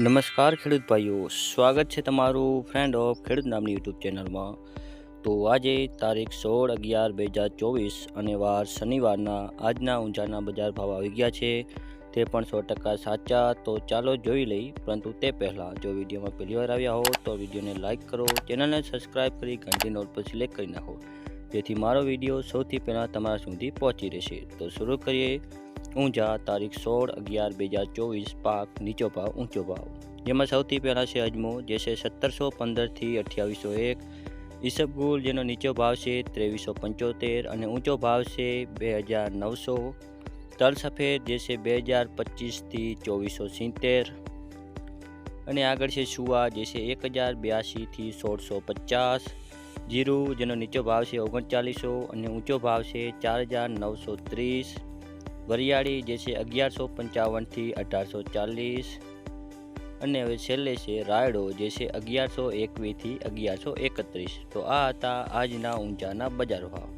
નમસ્કાર ખેડૂત ભાઈઓ, સ્વાગત છે તમારું ફ્રેન્ડ ઓફ ખેડૂત નામની યુટ્યુબ ચેનલમાં. તો આજે તારીખ સોળ અગિયાર બે હજાર ચોવીસ અને વાર શનિવારના આજના ઊંચાના બજાર ભાવ આવી ગયા છે. તે પણ સો ટકા સાચા, તો ચાલો જોઈ લઈ, પરંતુ તે પહેલાં જો વિડીયોમાં પહેલી વાર આવ્યા હો, તો વિડીયોને લાઇક કરો, ચેનલને સબસ્ક્રાઈબ કરી, ઘંટી નોટ પર સિલેક્ટ કરી નાખો. જેથી મારો વીડિયો સૌથી પહેલાં તમારા સુધી પહોંચી રહેશે. તો શરૂ કરીએ. ઊંઝા, તારીખ સોળ અગિયાર બે હજાર ચોવીસ, પાક નીચો ભાવ, ઊંચો ભાવ. જેમાં સૌથી પહેલાં છે અજમો, જે છે સત્તરસો પંદરથી અઠ્યાવીસો એક. ઈસબગુલ જેનો નીચો ભાવ છે ત્રેવીસો પંચોતેર અને ઊંચો ભાવ છે બે હજાર નવસો. તલ સફેદ, જે છે બે હજાર પચીસથી ચોવીસો સિત્તેર. અને આગળ છે સુવા, જે છે એક હજાર બ્યાસીથી સોળસો પચાસ. જીરું, જેનો નીચો ભાવ છે ઓગણચાલીસો અને ઊંચો ભાવ છે ચાર હજાર નવસો ત્રીસ. વરિયાળી જે છે અગિયારસો પંચાવનથી અઢારસો ચાલીસ. અને હવે છેલ્લે છે રાયડો જે છે અગિયારસો એકવીસથી અગિયારસો એકત્રીસ. તો આ હતા આજના ઊંચાના બજાર ભાવ.